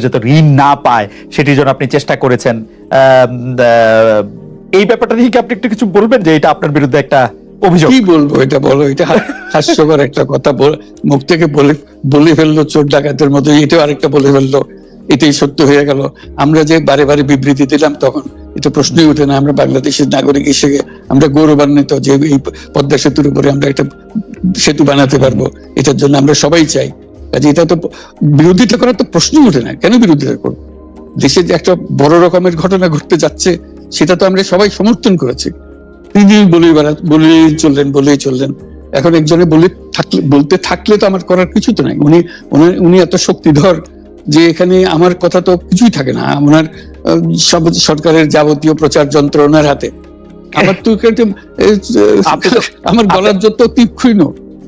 যাতে ঋণ না পায়, সেটির জন্য আপনি চেষ্টা করেছেন। এই ব্যাপারটা নিয়ে কি আপনি একটু কিছু বলবেন যে এটা আপনার বিরুদ্ধে একটা অভিযোগ? কি বলব? এটা বলো, এটা হাস্যকর একটা কথা মুখ থেকে বলে বলে ফেলল, চোর ডাকাতের মতো, এটাও আরেকটা বলে ফেলল। এটাই সত্য হয়ে গেল। আমরা যে বারে বারে বিবৃতি দিলাম তখন, এটা প্রশ্নই ওঠে না, আমরা বাংলাদেশের নাগরিক হিসেবে, আমরা গৌরবান্বিত যে এই পদ্মা সেতুর উপরে আমরা একটা সেতু বানাতে পারব, এটার জন্য আমরা সবাই চাই। কাজে এটা তো বিরোধিতা করার তো প্রশ্নই ওঠে না। কেন বিরোধিতা করব দেশে যে একটা বড় রকমের ঘটনা ঘটতে যাচ্ছে সেটা তো আমরা সবাই সমর্থন করেছি। তিনি বেড়া বলেই চললেন বলেই চললেন। এখন একজনে বলে থাকলে বলতে থাকলে তো আমার করার কিছু তো নাই। উনি উনি- এত শক্তিধর যে এখানে আমার কথা তো কিছুই থাকে না। ওনার সব সরকারের যাবতীয় প্রচার যন্ত্র ওনার হাতে। আমার তো আমার গলার যত তীক্ষ্ণ।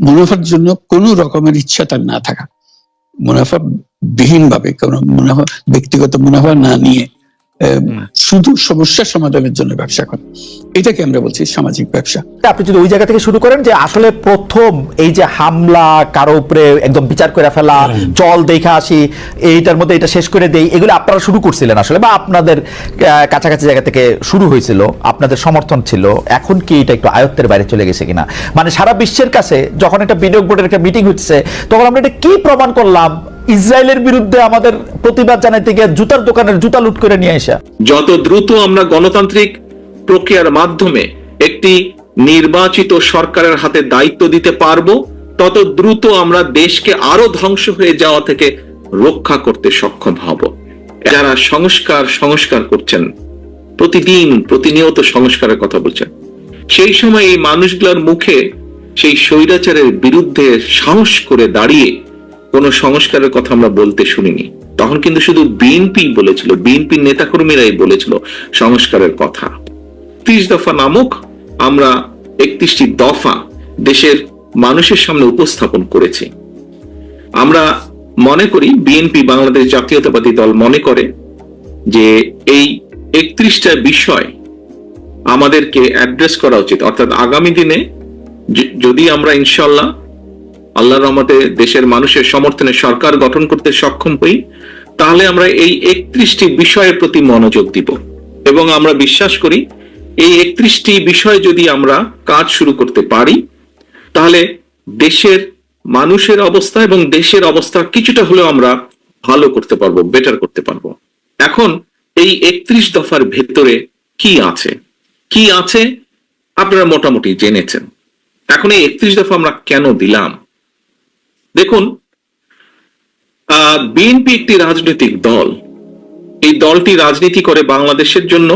মুনাফার জন্য কোনো রকমের ইচ্ছা তার না থাকা মুনাফা বিহীন ভাবে কারণ মুনাফা, ব্যক্তিগত মুনাফা না নিয়ে। শুধু সমস্যার সমাধানের জন্য ব্যবসা করা। এটাকে আমরা বলছি সামাজিক ব্যবসা। আপনি যদি ওই জায়গা থেকে শুরু করেন যে আসলে প্রথম এই যে হামলা কারও উপরে একদম বিচার করে ফেলা চল দেখে আসি এইটার মধ্যে এটা শেষ করে দেই এগুলো আপনারা শুরু করছিলেন আসলে বা আপনাদের আহ, কাছাকাছি জায়গা থেকে শুরু হয়েছিল আপনাদের সমর্থন ছিল এখন কি এটা একটু আয়ত্তের বাইরে চলে গেছে কিনা? মানে সারা বিশ্বের কাছে যখন একটা বিনিয়োগ বোর্ডের একটা মিটিং হচ্ছে তখন আমরা এটা কি প্রমাণ করলাম? ইসরায়েলের বিরুদ্ধে আমাদের প্রতিবাদ জানাইতে গিয়ে জুতার দোকানের জুতা লুট করে নিয়ে আসা যত দ্রুত আমরা গণতান্ত্রিক প্রক্রিয়ার মাধ্যমে একটি নির্বাচিত সরকারের হাতে দায়িত্ব দিতে পারব, তত দ্রুত আমরা দেশকে আরও ধ্বংস হয়ে যাওয়া থেকে রক্ষা করতে সক্ষম হব। যারা সংস্কার সংস্কার করছেন, প্রতিদিন প্রতিনিয়ত সংস্কারের কথা বলছেন, সেই সময় এই মানুষগুলোর মুখে সেই স্বৈরাচারের বিরুদ্ধে সাহস করে দাঁড়িয়ে কোনো সংস্কারের কথা আমরা বলতে শুনিনি। তখন কিন্তু শুধু বিএনপি বলেছিল, বিএনপি নেতাকর্মীরাই বলেছিল সংস্কারের কথা। ত্রিশ দফা নামক, আমরা একত্রিশটি দফা দেশের মানুষের সামনে উপস্থাপন করেছি। আমরা মনে করি বিএনপি বাংলাদেশ জাতীয়তাবাদী দল মনে করে যে এই একত্রিশটা বিষয় আমাদেরকে অ্যাড্রেস করা উচিত। অর্থাৎ আগামী দিনে যদি আমরা ইনশাল্লাহ আল্লাহর রহমতে দেশের মানুষের সমর্থনে সরকার গঠন করতে সক্ষম হই, তাহলে আমরা এই একত্রিশটি বিষয়ের প্রতি মনোযোগ দিব। এবং আমরা বিশ্বাস করি, এই একত্রিশটি বিষয় যদি আমরা কাজ শুরু করতে পারি, তাহলে দেশের মানুষের অবস্থা এবং দেশের অবস্থা কিছুটা হলেও আমরা ভালো করতে পারব বেটার করতে পারব। এখন এই একত্রিশ দফার ভেতরে কি আছে? কি আছে? আপনারা মোটামুটি জেনেছেন। এখন এই একত্রিশ দফা আমরা কেন দিলাম? দেখুন বিএনপি একটি রাজনৈতিক দল। এই দলটি রাজনীতি করে বাংলাদেশের জন্য,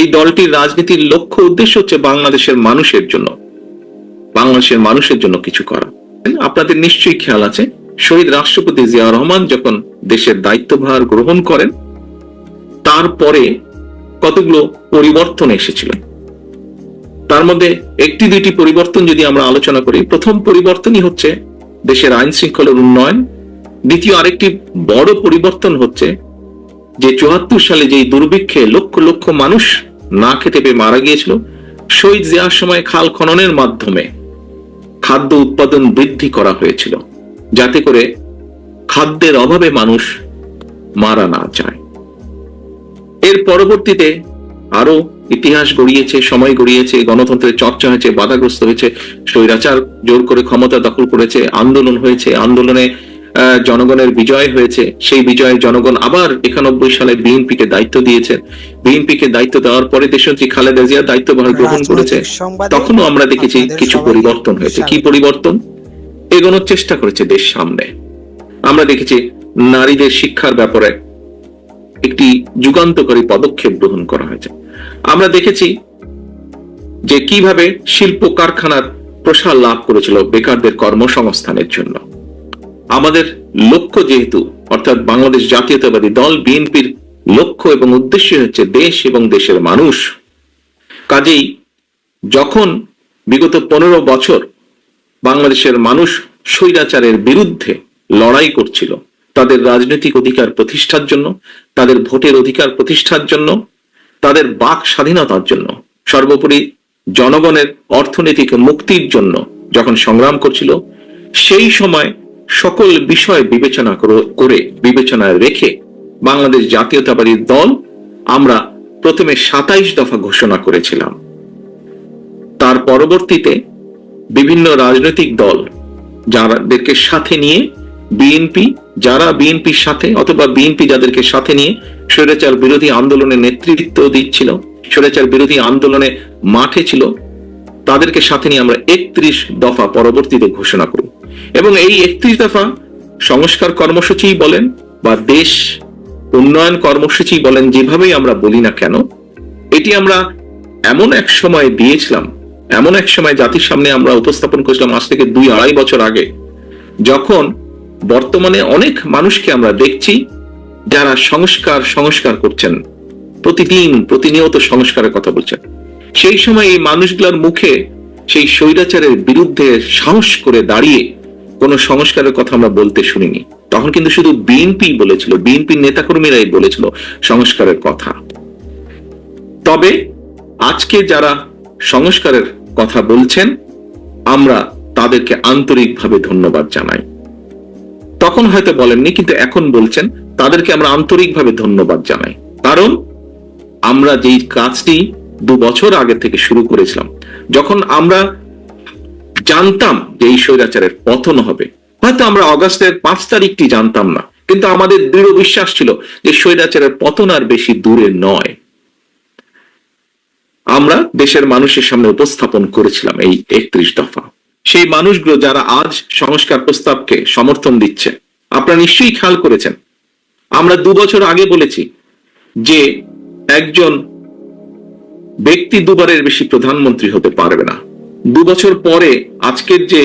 এই দলটির রাজনীতির লক্ষ্য উদ্দেশ্য হচ্ছে বাংলাদেশের মানুষের জন্য, বাংলাদেশের মানুষের জন্য কিছু করা। আপনাদের নিশ্চয়ই খেয়াল আছে, শহীদ রাষ্ট্রপতি জিয়া রহমান যখন দেশের দায়িত্বভার গ্রহণ করেন, তারপরে কতগুলো পরিবর্তন এসেছিল। তার মধ্যে একটি দুইটি পরিবর্তন যদি আমরা আলোচনা করি, প্রথম পরিবর্তনই হচ্ছে দেশের আইন শৃঙ্খলার উন্নয়ন। দ্বিতীয় আরেকটি বড় পরিবর্তন হচ্ছে যে চুয়াত্তর সালে যেই দুর্ভিক্ষে লক্ষ লক্ষ মানুষ না খেতে পেয়ে মারা গিয়েছিল, শহীদ জিয়ার সময় খাল খননের মাধ্যমে খাদ্য উৎপাদন বৃদ্ধি করা হয়েছিল, যাতে করে খাদ্যের অভাবে মানুষ মারা না যায়। এর পরবর্তীতে আরও ইতিহাস গড়িয়েছে সময় গড়িয়েছে গণতন্ত্রের চর্চা হয়েছে বাধাগ্রস্ত হয়েছে স্বৈরাচার জোর করে ক্ষমতা দখল করেছে আন্দোলন হয়েছে আন্দোলনে জনগণের বিজয় হয়েছে সেই বিজয়ে জনগণ আবার একানব্বই সালে বিএনপিকে দায়িত্ব দিয়েছে। বিএনপিকে দায়িত্ব দেওয়ার পরে দেশনেত্রী খালেদা জিয়া দায়িত্বভার গ্রহণ করেছে। তখনও আমরা দেখেছি কিছু পরিবর্তন হয়েছে। কি পরিবর্তন? এগোনোর চেষ্টা করেছে দেশ সামনে। আমরা দেখেছি নারীদের শিক্ষার ব্যাপারে একটি যুগান্তকারী পদক্ষেপ গ্রহণ করা হয়েছে। আমরা দেখেছি যে কীভাবে শিল্প কারখানার প্রসার লাভ করেছিল বেকারদের কর্মসংস্থানের জন্য। আমাদের লক্ষ্য যেহেতু, অর্থাৎ বাংলাদেশ জাতীয়তাবাদী দল, বিএনপির লক্ষ্য এবং উদ্দেশ্য হচ্ছে দেশ এবং দেশের মানুষ। কাজেই যখন বিগত পনেরো বছর বাংলাদেশের মানুষ স্বৈরাচারের বিরুদ্ধে লড়াই করছিল, তাদের রাজনৈতিক অধিকার প্রতিষ্ঠার জন্য, তাদের ভোটের অধিকার প্রতিষ্ঠার জন্য তাদের বাক স্বাধীনতার জন্য, সর্বোপরি জনগণের অর্থনৈতিক মুক্তির জন্য যখন সংগ্রাম করছিল, সেই সময় সকল বিষয় বিবেচনা করে বিবেচনায় রেখে বাংলাদেশ জাতীয়তাবাদী দল আমরা প্রথমে সাতাইশ দফা ঘোষণা করেছিলাম। তার পরবর্তীতে বিভিন্ন রাজনৈতিক দল যাদেরকে সাথে নিয়ে, বিএনপি, যারা বিএনপির সাথে অথবা বিএনপি যাদেরকে সাথে নিয়ে স্বৈরাচার বিরোধী আন্দোলনে নেতৃত্ব দিচ্ছিল, স্বৈরাচার বিরোধী আন্দোলনে মাঠে ছিল। তাদেরকে সাথে নিয়ে আমরা একত্রিশ দফা পরবর্তীতে ঘোষণা করি। এবং এই একত্রিশ দফা সংস্কার কর্মসূচি বলেন বা দেশ উন্নয়ন কর্মসূচি বলেন যেভাবেই আমরা বলি না কেন, এটি আমরা এমন এক সময় দিয়েছিলাম, এমন এক সময় জাতির সামনে আমরা উপস্থাপন করেছিলাম আজ থেকে দুই আড়াই বছর আগে, যখন বর্তমানে অনেক মানুষকে আমরা দেখছি যারা সংস্কার সংস্কার করছেন, প্রতিদিন প্রতিনিয়ত সংস্কারের কথা বলছেন। সেই সময় এই মানুষগুলোর মুখে সেই স্বৈরাচারের বিরুদ্ধে সাহস করে দাঁড়িয়ে কোন সংস্কারের কথা আমরা বলতে শুনিনি। তখন কিন্তু শুধু বিএনপি বলেছিল বিএনপির নেতাকর্মীরাই বলেছিল সংস্কারের কথা। তবে আজকে যারা সংস্কারের কথা বলছেন, আমরা তাদেরকে আন্তরিকভাবে ধন্যবাদ জানাই। তখন হয়তো বলেননি, কিন্তু এখন বলছেন তাদেরকে আমরা আন্তরিকভাবে ধন্যবাদ জানাই। কারণ আমরা যেই কাজটি দু বছর আগে থেকে শুরু করেছিলাম, যখন আমরা জানতাম যে এই স্বৈরাচারের পতন হবে, হয়তো আমরা অগাস্টের পাঁচ তারিখটি জানতাম না, কিন্তু আমাদের দৃঢ় বিশ্বাস ছিল যে স্বৈরাচারের পতন আর বেশি দূরে নয়। আমরা দেশের মানুষের সামনে উপস্থাপন করেছিলাম এই একত্রিশ দফা। সেই মানুষগুলো যারা আজ সংস্কার প্রস্তাবকে সমর্থন দিচ্ছে, আপনারা নিশ্চয়ই খেয়াল করেছেন আমরা দু বছর আগে বলেছি যে একজন ব্যক্তি দুবারের বেশি প্রধানমন্ত্রী হতে পারবে না। দু বছর পরে আজকের যে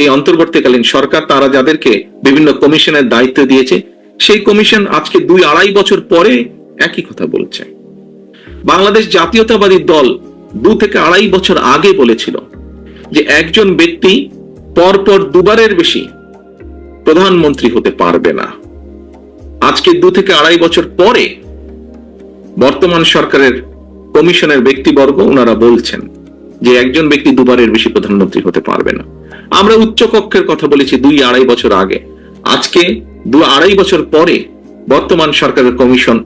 এই অন্তর্বর্তীকালীন সরকার, তারা যাদেরকে বিভিন্ন কমিশনের দায়িত্ব দিয়েছে, সেই কমিশন আজকে দুই আড়াই বছর পরে একই কথা বলছে। বাংলাদেশ জাতীয়তাবাদী দল দু থেকে আড়াই বছর আগে বলেছিল যে একজন ব্যক্তি পরপর দুবারের বেশি প্রধানমন্ত্রী হতে পারবে না। আজকে দু থেকে আড়াই বছর পরে বর্তমান সরকারের কমিশনের ব্যক্তিবর্গ ওনারা বলছেন যে একজন ব্যক্তি দুবারের বেশি প্রধানমন্ত্রী হতে পারবে না। আমরা উচ্চ কক্ষের কথা বলেছি দুই আড়াই বছর আগে। আজকে দু আড়াই বছর পরে বর্তমান সরকারের কমিশন